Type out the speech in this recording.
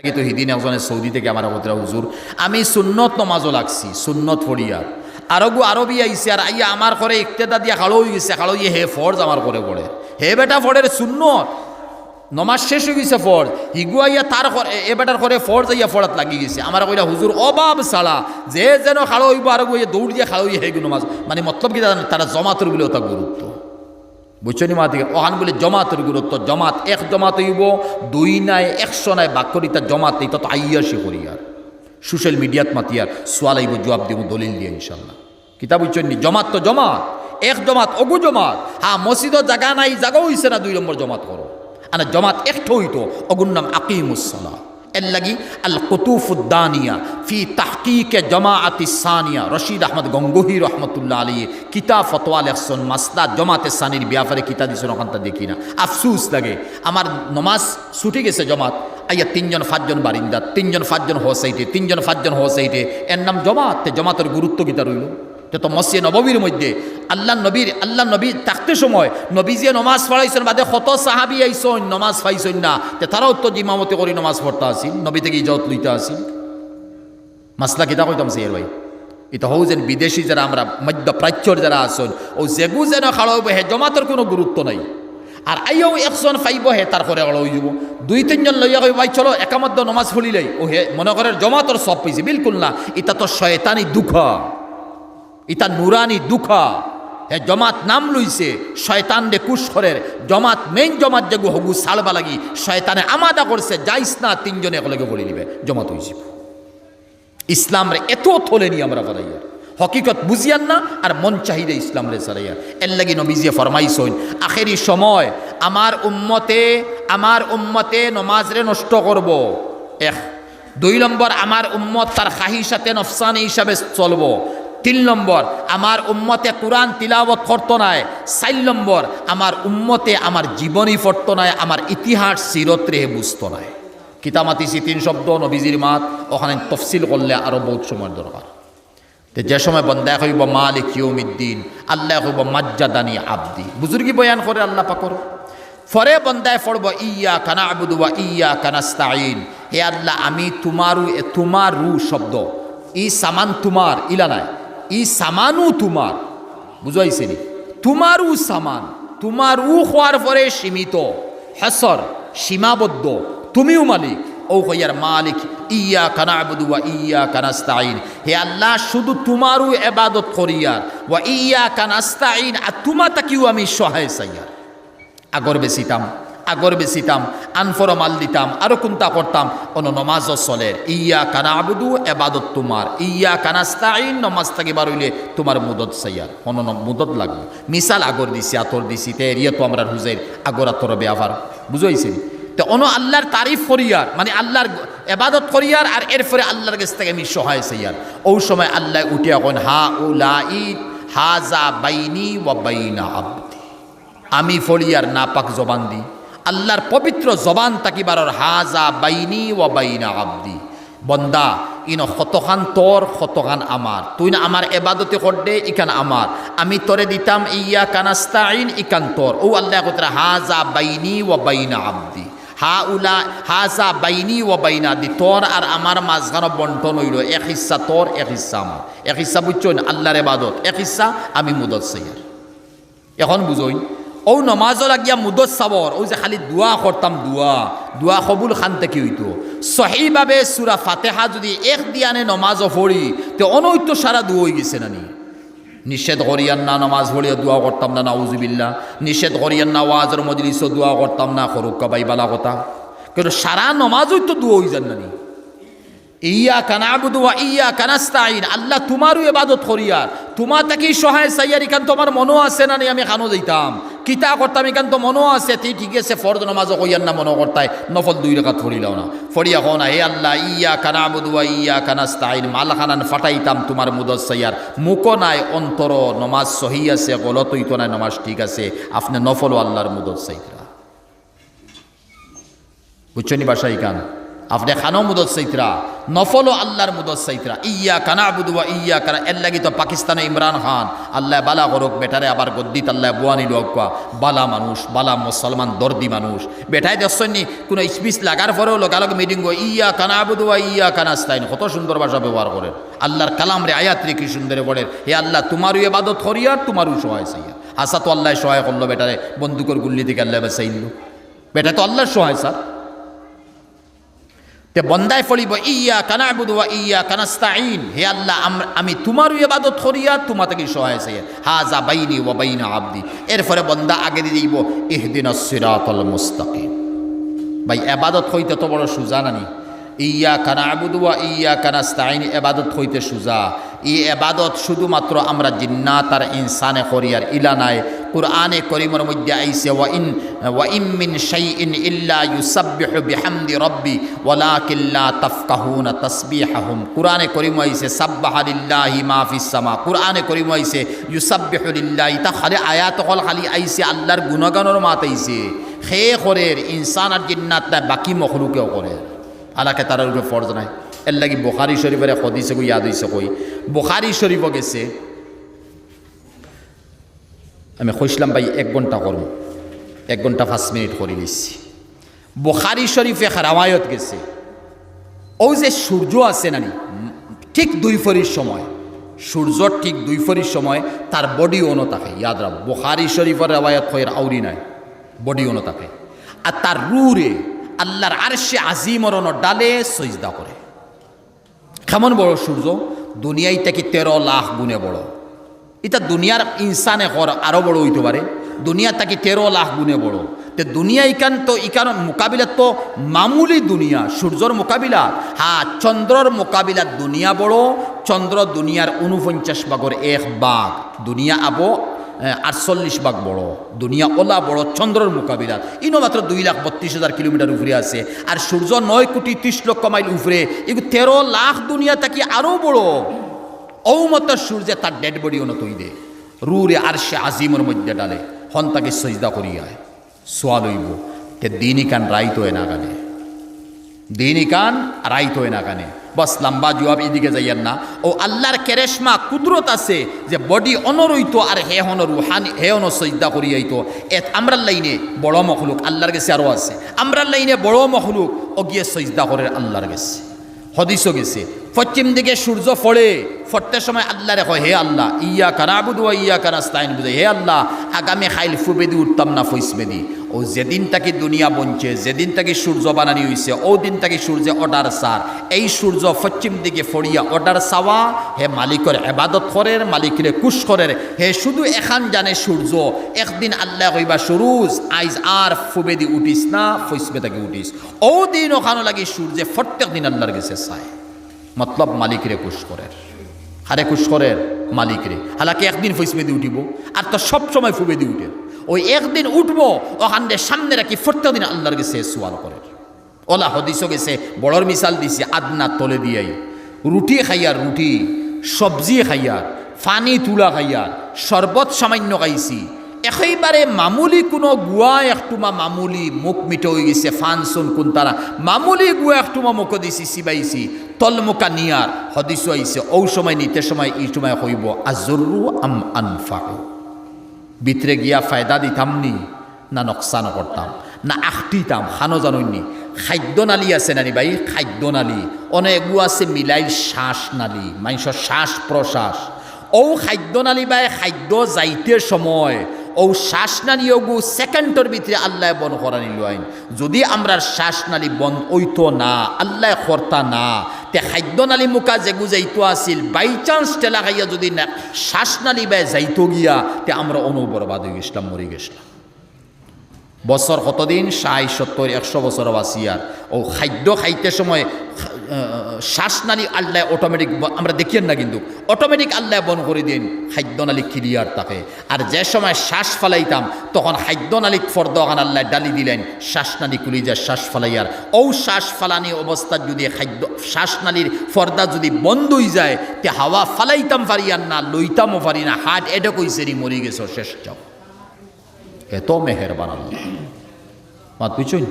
নাকি তো হিদিন একজনের সৌদি থেকে আমার কথা হুজুর, আমি সুন্নত নমাজও লাগছি, সুন্নত ফড়িয়া আরবু আরবি আইসে আর আইয়া আমার করে ইকতেদা দিয়া খালো গেছে, খালো ইয়ে হে ফর্জ আমার করে পড়ে। হে বেটা ফড়ের সুন্নত, নমাজ শেষ হয়ে গেছে ফর্জ। হিগু আইয়া তার এ বেটার করে ফর্জ আইয়া ফড়াত লাগি গেছে। আমার কইলা হুজুর অভাব সালা, যে যেন খালো হইব আর দৌড় দিয়ে খালো হে নমাজ। মানে মতলব কি তারা জমাতের বলে ওটা গুরুত্ব। বুঝছ নি মাতিকে ওখান বলে জমাতের গুরুত্ব, জমাত এক জমাত হইব, দুই নাই, একশো নাই বাক্যরিতা জমাত এটা তো আইয়া সে করি আর। সোশ্যাল মিডিয়াত মাতিয়ার সোয়ালাইব জবাব দিব, দলিল দিয়ে ইনশাল্লাহ। কিতা বুঝছেন জমাত তো জমাত, এক জমাত অগু জমাত হ্যাঁ মসজিদত জাগা নাই জায়গাও হইছে না, দুই নম্বর জমাত করো। আর জমাত একটো হইতো, অগুর নাম আকিমুসাল্লাহ এর লাগি আল কুতুফুদ্দানিয়া ফি তাহকিকে জমাআতি সানিয়া। রশিদ আহমদ গঙ্গোহি রহমতুল্লাহ আলী কিতা ফতোয়া লেখছন মাস্তা জমাতে সানির ব্যাপারে কিতা দিছেন ওখানটা দেখি না। আফসুস লাগে, আমার নমাজ ছুটি গেছে জমাত, আইয়া তিনজন পাঁচজন বারিন্দা, তিনজন পাঁচজন হোসাইটে, তিনজন পাঁচজন হোসাইটে, এর নাম জমাত, জমাতের গুরুত্ব কিতা রইল? তে তো মসজিদ নববীর মধ্যে, আল্লাহ নবীর, আল্লাহ নবী থাকতে সময় নবী যে নমাজ পড়াইছেন, বাদে কত সাহাবি আইসন নমাজ পাইছেন না। তে তারাও তো জিমামতি করে নমাজ পড়তে আসিল, নবী থেকে ইজত লইতে আসিল। মাসলা কিতা কইতাম সিয়ার ভাই? এটা হও যেন বিদেশি যারা আমরা মধ্যপ্রাচ্যর যারা আসন, ও জেগু যেন খাড়াইব হে জমাতের কোনো গুরুত্ব নাই। আর আইও একজন পাইব, হে তার করে হয়ে যাব। দুই তিনজন লইয়া কই ভাই, চলো একামধ্য নমাজ ফুলিলেই ও হে, মনে করে জমাতর সব পাইছে, বিলকুল না। এটা তো শয়তানি দুঃখ। ইতা নুরানি দুঃখা। হে জমাত নাম লইছে, শয়তান দে কুশরের জমাত মেইন জমাত যেগু হগু সালবা লাগি, শয়তানে আমাদা করছে, যাইস না, তিনজনে একলগে বলে নিবে জমাত হইছে। ইসলাম রে এত থলেনি আমরা বাড়াইয়া হকিকত বুঝিয়ান না, আর মন চাহিদা ইসলাম রে সারাইয়া। এর লাগি নবীজিয়ে ফরমাইছইন আখেরি সময় আমার উম্মতে আমার উম্মতে নমাজ রে নষ্ট করব। এক দুই নম্বর, আমার উম্মত তার খাহিসাতে নফসানি হিসাবে চলবো। তিন নম্বর, আমার উম্মতে কোরআন তিলাবত করতো নাই। চার নম্বর, আমার উম্মতে আমার জীবনী পড়তো নাই, আমার ইতিহাস সিরত রে বুঝতো নাই। কিতামাতিসি তিন শব্দ, নবীজির মাত, ওখানে তফসিল করলে আরও বহুত সময়ের দরকার। তে যে সময় বন্দা হইব, মালিক ইয়ৌমিদ্দিন আল্লাহ হইব মাজ্জাদানি আব্দি। বুজুর্গি বয়ান করে আল্লাহ পাকর। ফরে বন্দায় পড়ব ইয়া কানা আবুদু বা ইয়া কানাস্তাইন হে আল্লাহ, আমি তোমারু তোমারু শব্দ ই সামান তোমার, ইলা নাই। ই সামানু তোমার। বুঝাইছে নি তোমারু সামান। তোমারু হওয়ার পরে সীমিত। হেসর সীমাবদ্ধ। তুমিও মালিক। ও হইয়ার মালিক ইয়া কানা আবুদু ওয়া ইয়া কানাস্তাইন হে আল্লাহ, শুধু তোমারও এবাদত করিয়ার ওয়া ইয়া কানাস্তাইন আর তোমা তাকিও আমি সহায় চাইয়ার আগর বেশিতাম আগর বেশিতাম আনফর মাল দিতাম আরও কোনটা করতাম অন নমাজ চলের ইয়া কানা আবুদু এবাদত তোমার ইয়া কানাস্তাইন নমাজ থাকি বারইলে তোমার মুদত চাইয়ার অন মুদত লাগবে। মিসাল আগর দিছি আতর দিছি, তে এরিয়া তো আমরা হুজের আগর আতর বেআভার বুঝাইছি তো অন আল্লাহর তারিফ করিয়ার মানে আল্লাহর এবাদত করিয়ার আর এরপরে আল্লাহর কাছ থেকে আমি সহায় চাইয়ার ও সময় আল্লাহ উঠে এখন হা উ লা ঈদ হাজা বাইনি ওয়া বাইনা আব্দি। আমি ফলিয়ার নাপাক জবান দি। আল্লাহর পবিত্র জবান তাকিবারর হাজা বাইনি ও বাইনা আব্দি। বন্দা, ইন শতখান তোর শতখান আমার। তুই না আমার এবাদতে করদে ইকান আমার। আমি তোরে দিতাম ইয়া কানাস্তা আইন ইকান তোর। ও আল্লাহ কথা হাজা বাইনি ও বাইনা আব্দি। হা উলা হাজা বাইনি ও বাইনা দি তোর আর আমার মাঝখানো বন্টন হইল এক হিস্সা তোর এক হিস্সা আমার। এক হিস্সা বুঝছ আল্লাহর এবাদত। এক হিস্সা আমি মুদত সৈয়ার এখন বুঝই ও নমাজও লাগিয়া মুদত চাবৰ। ও যে খালি দোৱা করতাম দোৱা। দোৱা কবুল খান থেকে হইতো? সহিভাবে সুরা ফাতেহা যদি এক দিয়ানে নমাজও পড়ি তে অনৈত সারা দু হয়ে গেছে নানি। নিষেধ করিয়ান না নমাজ পড়িয়া দোয়া করতাম না নাউজুবিল্লা নিষেধ করিয়ান না ওয়াজের মজলিসও দোয়া করতাম না খরুক্কা বাই বালা কথা। কিন্তু সারা নমাজই তো দোয়া হয়ে যান নানি। ইয়া কানাবুদু ওয়া ইয়া কানাস্তাইন আল্লাহ তোমারও এবাদত করিয়ার তোমার তাকে সহায় চাইয়ার ইখান তোমার মনও আছে না নি আমি খানো দিতাম কিতা করতাম ইখান তো মনও আছে তুই ঠিক আছে ফরদ নমাজও কইয়ার না মনো করতাই নফল দুই রেখাত ফরিলাও না। ফরিয়া কো না, হে আল্লাহ ইয়া কানাবুদু ওয়া ইয়া কানাস্তাইন মালখানান ফাটাইতাম তোমার মুদত চাইয়ার মুখও নাই অন্তর নমাজ সহি আছে, গলত হইতো নাই, নমাজ ঠিক আছে। আপনি নফল আল্লাহর মুদত চাইতরা বুঝছ নি বাসা ইকান আপনি খানো মুদত সাইতরা নফলও আল্লাহর মুদত সাইতরা ইয়া কানা বুদুয়া ইয়া কানা এর লাগি তো পাকিস্তানে ইমরান খান। আল্লাহ বালা করুক, বেটারে আবার গদ্দিত আল্লাহ বুয়ানি লোকা বালা মানুষ, বালা মুসলমান, দর্দি মানুষ। বেটাই দেখছেননি কোনো স্পিচ লাগার পরেও লগালগ মিটিং ইয়া কানা বুদুয়া ইয়া কানা স্তাইন কত সুন্দর ভাষা ব্যবহার করেন। আল্লাহর কালাম রে আয়াত রে কি সুন্দরে বলেন, হে আল্লাহ, তোমারও এবাদত করিয়ার তোমারও সহায় সাইয়া আসা তো আল্লাহ সহায় করল, বেটারে। বন্দুকর গুল্লি থেকে আল্লাহ বাসাইল বেটা তো আল্লাহর সহায়, স্যার। তে বন্দায় ফলিব ইয়া কানা বুধুয়া ইয়া কানাস্তাইন হে আল্লাহ আম- তোমারও ইবাদত করিয়া তোমা থেকে সহায় চাই হাজা বাইনি ও বাইনা আবদি। এরপরে বন্দা আগে দিয়ে দিব, ইহদিন সিরাতল মুস্তাকিম। ভাই এবাদত হইতে তো বড় সুজা নানি। ইয়া কানা আবুদুয়া ইয়া কানাস্তাইন এবাদত হইতে সুজা। ই এবাদত শুধুমাত্র আমরা জিন্নাত আর ইনসানে করিয়ার ইলা নাই। কুরআনে করিমের মধ্যে আইসে ওয়া ইন ওয়া ইম মিন শাইইন ইল্লা ইউসাব্বিহু বিহামদি রাব্বি, ওয়ালাকিন লা তাফকাহুনা তাসবিহাহুম। কুরআনে করিম আইসে সাব্বাহা লিল্লাহি মা ফিস সামা। কুরআনে করিম আইসে ইউসাব্বিহু লিল্লাহি। তা খালি আয়াত হল খালি আইসে আল্লাহর গুণগানের মাত আইসে খে করের ইনসান আর জিন্নাত বাকি মখলুকেও করে আলাকে তার উপরে ফরজ নাই। এর লাগি বুখারি শরীফের হদিসে কই, ইয়াদ হইছে কই। বুখারি শরীফ গেছে। আমি কইসলাম ভাই, এক ঘণ্টা করব এক ঘণ্টা পাঁচ মিনিট করে দিচ্ছি বুখারি শরীফে রামায়ত গেছে। ও যে সূর্য আছে নানি, ঠিক দুই ফরির সময়। সূর্য ঠিক দুই ফরির সময়, তার বডি অনু থাকে, ইয়াদ রাখ বুখারি শরীফের রেওয়ায়ত হয়ের আউরি নাই বডি অনু থাকে। আর তার রুরে আল্লাহর আরশে আজিমরণ ডালে সজদা করে। কেমন বড় সূর্য দুনিয়ায় থেকে তেরো লাখ গুণে বড়। এটা দুনিয়ার ইনসানে কর আরও বড় হইতে পারে দুনিয়া তাকে তেরো লাখ গুণে বড়। তে দুনিয়া ইকান তো ইকান মোকাবিলা তো মামুলি দুনিয়া সূর্যর মোকাবিলা। হ্যাঁ চন্দ্রর মোকাবিলা দুনিয়া বড় চন্দ্র দুনিয়ার উনপঞ্চাশ ভাগর এক বাঘ। দুনিয়া আবো আটচল্লিশ ভাগ বড়। দুনিয়া ওলা বড়, চন্দ্রর মোকাবিলা। ইনো মাত্র দুই লাখ বত্রিশ হাজার কিলোমিটার উপরে আছে। আর সূর্য নয় কোটি ত্রিশ লক্ষ মাইল উপরে এগুলো তেরো লাখ দুনিয়া তাকে আরও বড়। ঔমত সূর্যে তার ডেড বডি অন দে। রুরে আর সে আজিমর মধ্যে ডালে। হন তাকে সজদা করিয়ায় সোয়া লইব। তে দিনই কান রাইত হয় না কানে দিনই কান রাইত হয় না কানে। বস, লম্বা জবাব এদিকে যাইয়ার না। ও আল্লাহর কেরেশমা, কুদরত আছে যে বডি অনরইত আর হে হন রুহানি, হে হন সজদা করিয়াইতো। এত আমরার লাইনে বড় মখলুক আল্লাহর গেছে আরও আছে। আমরার লাইনে বড় মখলুক ও গিয়ে সজদা করে আল্লাহর গেছে হদিসও গেছে, পশ্চিম দিকে সূর্য ফড়ে ফটতে সময় আল্লাহ রেখো হে আল্লাহ ইয়া কানাবুদু ইয়া কানাস্তাইন বুঝে হে আল্লাহ, আগামী খাইল ফুবেদি উঠতাম না ফইসবেদি। ও যেদিন তাকে দুনিয়া বঞ্চে যেদিন তাকে সূর্য বানানি হয়েছে ও দিন তাকে সূর্যে অর্ডার সার। এই সূর্য পশ্চিম দিকে ফড়িয়া অর্ডার সাওয়া হে মালিকের এবাদত করের, মালিকরে কুশ করের। হে শুধু এখান জানে সূর্য, একদিন আল্লাহ কইবা, সুরুজ, আইজ আর ফুবেদি উঠিস না ফইসবে তাকে উঠিস। ও দিন ওখানো লাগে সূর্যে প্রত্যেক দিন আল্লাহর গেছে চায়। মতলব মালিকরে কুশ করের। হারে কুশ করের? মালিকরে। হালাকি একদিন ফইসবেদি উঠিব, আর তো সব সময় ফুবেদি উঠে। ওই একদিন উঠবো, ওখান দিয়ে সামনে রাখি প্রত্যেক দিন আল্লাহর গেছে সোয়াল করের ওলা হদিসও গেছে, বড়র মিসাল দিছে, আদনা তলে দিয়াই। রুটি খাইয়ার রুটি, সবজি খাইয়ার ফানি তুলা খাইয়ার শরবত সামান্য খাইছি। একেবারে মামুলি কোনো গুয়া একটুমা মামুলি মুখ মিঠে হয়ে গেছে ফানসুন কোন তারা। মামুলি গুয়া একটুমা মুখ দিছি সিবাইছি তলমুকা নিয়ার। হদিস আইছে, ঔ সময় নিতে সময় এই সময় হইব আজরু আম আনফাউ ভিতরে গিয়া ফায়দা দিতাম নি নকশান করতাম, না আখটিতাম, খানো জানইনি খাদ্য নালী আছে নানি ভাই খাদ্য নালী। অনেকগু আছে মিলাই শ্বাস নালী মানুষের শ্বাস প্রশ্বাস ও খাদ্য নালী বাই, খাদ্য যাইতে সময়। ও শ্বাসনালী ওগু সেকেন্ডর ভিতরে আল্লাহ বন করা নিল আইন যদি আমরা শ্বাসনালী বন ওইত না, আল্লাহ কর্তা না, তে খাদ্যনালী মুখা যেগু যাইত আসিল বাই চান্স টেলা খাইয়া যদি না শ্বাসনালী বাই যাইত গিয়া, তে আমরা অনুবরবাদ হয়ে গেছিলাম মরে গেছিলাম। বছর কতদিন? ষাট, সত্তর, একশো বছর বাসিয়ার ও খাদ্য খাইতে সময় শ্বাসনালী আল্লাহ অটোমেটিক আমরা দেখিয়েন না কিন্তু। অটোমেটিক আল্লাহ বন করে দিন খাদ্যনালী ক্লিয়ার থাকে। আর যে সময় শ্বাস ফালাইতাম, তখন খাদ্যনালী ফর্দান আল্লাহ ডালি দিলেন শ্বাসনালী কুলি যায়, শ্বাস ফালাইয়ার ও শ্বাস ফালানি অবস্থার যদি খাদ্য শ্বাসনালীর ফর্দা যদি বন্ধ হয়ে যায়, তে হাওয়া ফালাইতাম পারিয়ার না, লইতামও পারি না। হাট এটা কইছে মরি গেছ, শেষ যাও। এত মেহেরবান আল্লাহ। মাত বুঝুন